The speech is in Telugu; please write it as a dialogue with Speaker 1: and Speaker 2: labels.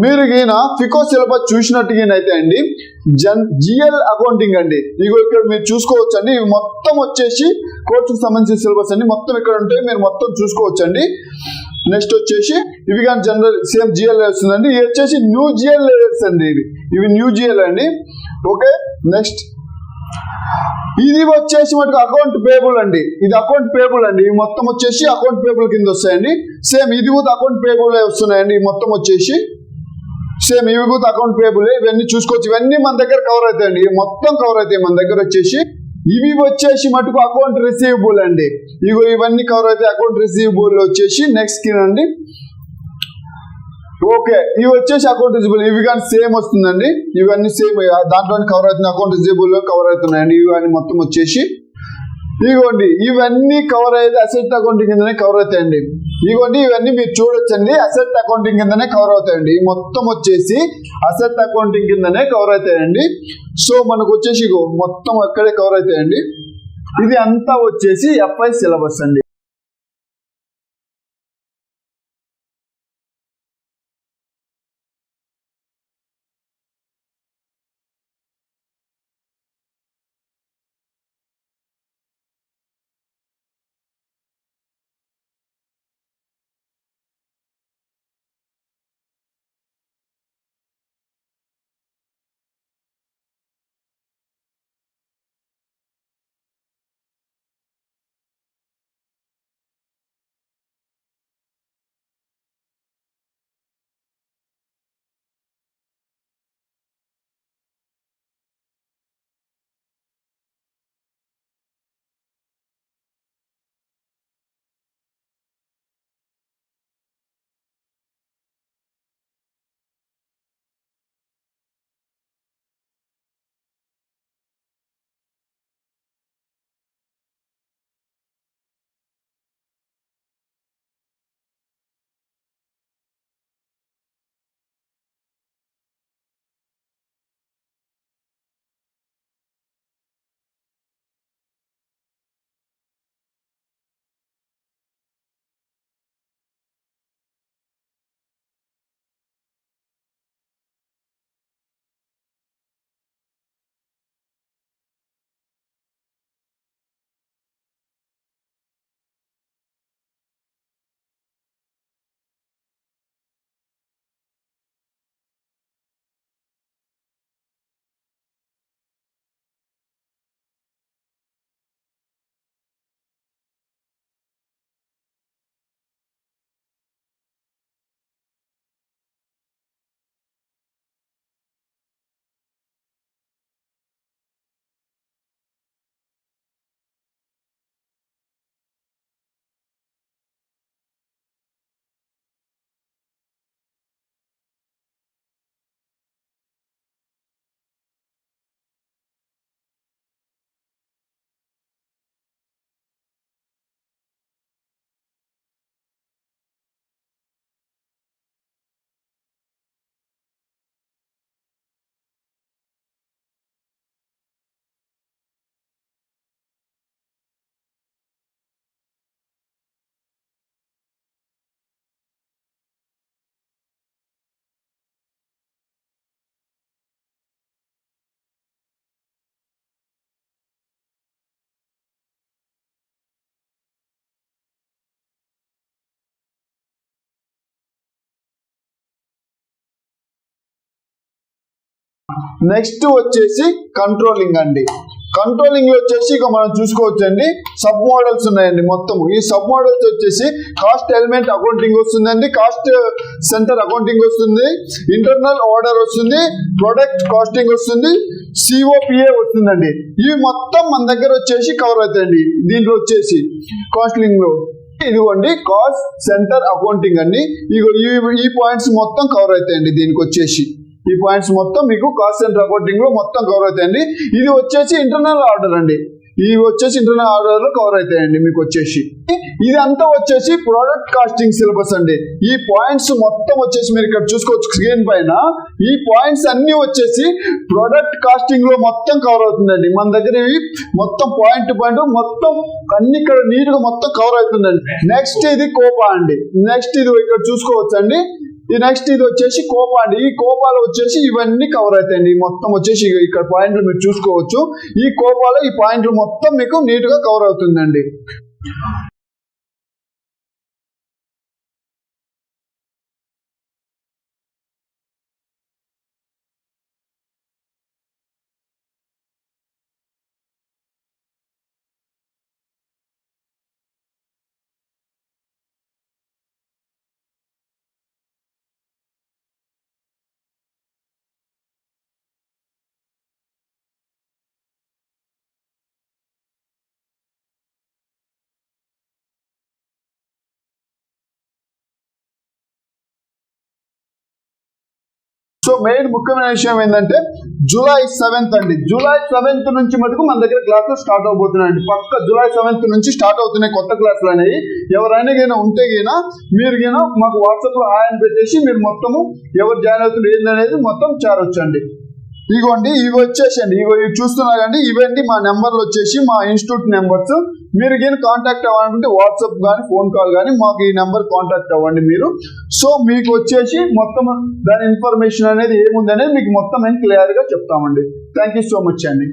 Speaker 1: మీరు ఈయన ఫికో సిలబస్ చూసినట్టుగానైతే అండి జన్ జిఎల్ అకౌంటింగ్ అండి. ఇగో ఇక్కడ మీరు చూసుకోవచ్చు అండి ఇవి మొత్తం వచ్చేసి కోర్సుకు సంబంధించిన సిలబస్ అండి. మొత్తం ఇక్కడ ఉంటాయి మీరు మొత్తం చూసుకోవచ్చు అండి నెక్స్ట్ వచ్చేసి ఇవి కానీ జనరల్ సేమ్ జిఎల్ వస్తుందండి ఇవి వచ్చేసి న్యూ జిఎల్ లేయర్స్ అండి ఇవి. ఇవి న్యూ జిఎల్ అండి. Okay next. ఇది వచ్చేసి మటుకు అకౌంట్ పేబుల్ అండి. ఇది అకౌంట్ పేబుల్ అండి. ఇవి మొత్తం వచ్చేసి అకౌంట్ పేబుల్ కింద వస్తాయండి. సేమ్ ఇది కూడా అకౌంట్ పేబుల్ వస్తున్నాయండి. మొత్తం వచ్చేసి సేమ్ ఇవి విభూత్ అకౌంట్ పేబుల్ ఇవన్నీ చూసుకోవచ్చు. ఇవన్నీ మన దగ్గర కవర్ అవుతాయండి. ఇవి మొత్తం కవర్ అవుతాయి మన దగ్గర వచ్చేసి. ఇవి వచ్చేసి మటుకు అకౌంట్ రిసీవబుల్ అండి. ఇగో ఇవన్నీ కవర్ అవుతాయి అకౌంట్ రిసీవబుల్ వచ్చేసి. నెక్స్ట్ అండి. ఓకే ఇవి వచ్చేసి అకౌంట్ రిజిబుల్ ఇవి కానీ సేమ్ వస్తుందండి. ఇవన్నీ సేమ్ దాంట్లో కవర్ అవుతుంది అకౌంట్ రిజిబుల్ కవర్ అవుతున్నాయండి. ఇవన్నీ మొత్తం వచ్చేసి. ఇగోండి ఇవన్నీ కవర్ అయ్యేది అసెట్ అకౌంటింగ్ కిందనే కవర్ అవుతాయండి. ఇగోండి ఇవన్నీ మీరు చూడొచ్చండి అసెట్ అకౌంటింగ్ కిందనే కవర్ అవుతాయండి. మొత్తం వచ్చేసి అసెట్ అకౌంటింగ్ కిందనే కవర్ అవుతాయండి. సో మనకు వచ్చేసి మొత్తం అక్కడే కవర్ అవుతాయండి. ఇది అంతా వచ్చేసి ఎఫ్ఐ సిలబస్ అండి. నెక్స్ట్ వచ్చేసి కంట్రోలింగ్ అండి. కంట్రోలింగ్లో వచ్చేసి ఇక మనం చూసుకోవచ్చు అండి సబ్ మోడల్స్ ఉన్నాయండి మొత్తం. ఈ సబ్ మోడల్స్ వచ్చేసి కాస్ట్ ఎలిమెంట్ అకౌంటింగ్ వస్తుందండి. కాస్ట్ సెంటర్ అకౌంటింగ్ వస్తుంది. ఇంటర్నల్ ఆర్డర్ వస్తుంది. ప్రొడక్ట్ కాస్టింగ్ వస్తుంది. సిఓపిఏ వస్తుందండి. ఇవి మొత్తం మన దగ్గర వచ్చేసి కవర్ అవుతాయండి. దీంట్లో వచ్చేసి కాస్టింగ్లో. ఇదిగోండి కాస్ట్ సెంటర్ అకౌంటింగ్ అండి. ఇగో ఈ- ఈ పాయింట్స్ మొత్తం కవర్ అవుతాయండి దీనికి వచ్చేసి. ఈ పాయింట్స్ మొత్తం మీకు కాస్ట్ అండ్ రిపోర్టింగ్లో మొత్తం కవర్ అవుతాయండి. ఇది వచ్చేసి ఇంటర్నల్ ఆర్డర్ అండి. ఇవి వచ్చేసి ఇంటర్నల్ ఆర్డర్లో కవర్ అవుతాయండి మీకు వచ్చేసి. ఇది అంతా వచ్చేసి ప్రోడక్ట్ కాస్టింగ్ సిలబస్ అండి. ఈ పాయింట్స్ మొత్తం వచ్చేసి మీరు ఇక్కడ చూసుకోవచ్చు స్క్రీన్ పైన. ఈ పాయింట్స్ అన్ని వచ్చేసి ప్రోడక్ట్ కాస్టింగ్లో మొత్తం కవర్ అవుతుందండి. మన దగ్గర ఇవి మొత్తం పాయింట్ టు పాయింట్ మొత్తం అన్ని ఇక్కడ నీట్గా మొత్తం కవర్ అవుతుందండి. నెక్స్ట్ ఇది కోపా అండి. నెక్స్ట్ ఇది ఇక్కడ చూసుకోవచ్చు అండి ఈ నెక్స్ట్ ఇది వచ్చేసి కోపా అండి. ఈ కోపాలు వచ్చేసి ఇవన్నీ కవర్ అవుతాయండి. మొత్తం వచ్చేసి ఇక్కడ పాయింట్లు మీరు చూసుకోవచ్చు. ఈ కోపాలు ఈ పాయింట్లు మొత్తం మీకు నీట్గా కవర్ అవుతుందండి. సో మెయిన్ ముఖ్యమైన విషయం ఏంటంటే జూలై సెవెంత్ అండి. జూలై సెవెంత్ నుంచి మటుకు మన దగ్గర క్లాసులు స్టార్ట్ అవబోతున్నాయండి. పక్క జూలై సెవెంత్ నుంచి స్టార్ట్ అవుతున్నాయి కొత్త క్లాసులు అనేవి. ఎవరైనా గైనా ఉంటే గైనా మీరు గైనా మాకు వాట్సాప్లో హాయ్ అని పెట్టేసి మీరు మొత్తము ఎవరు జాయిన్ అవుతున్నారు ఏందనేది మొత్తం చేరొచ్చండి. ఇగోండి ఇవి వచ్చేసండి ఇవి చూస్తున్నా కానీ ఇవండి మా నెంబర్లు వచ్చేసి మా ఇన్స్టిట్యూట్ నెంబర్స్. మీరు కానీ కాంటాక్ట్ అవ్వాలనుకుంటే వాట్సాప్ కానీ ఫోన్ కాల్ కానీ మాకు ఈ నెంబర్ కాంటాక్ట్ అవ్వండి మీరు. సో మీకు వచ్చేసి మొత్తం దాని ఇన్ఫర్మేషన్ అనేది ఏముంది అనేది మీకు మొత్తం మేము క్లియర్గా చెప్తామండి. థ్యాంక్ యూ సో మచ్ అండి.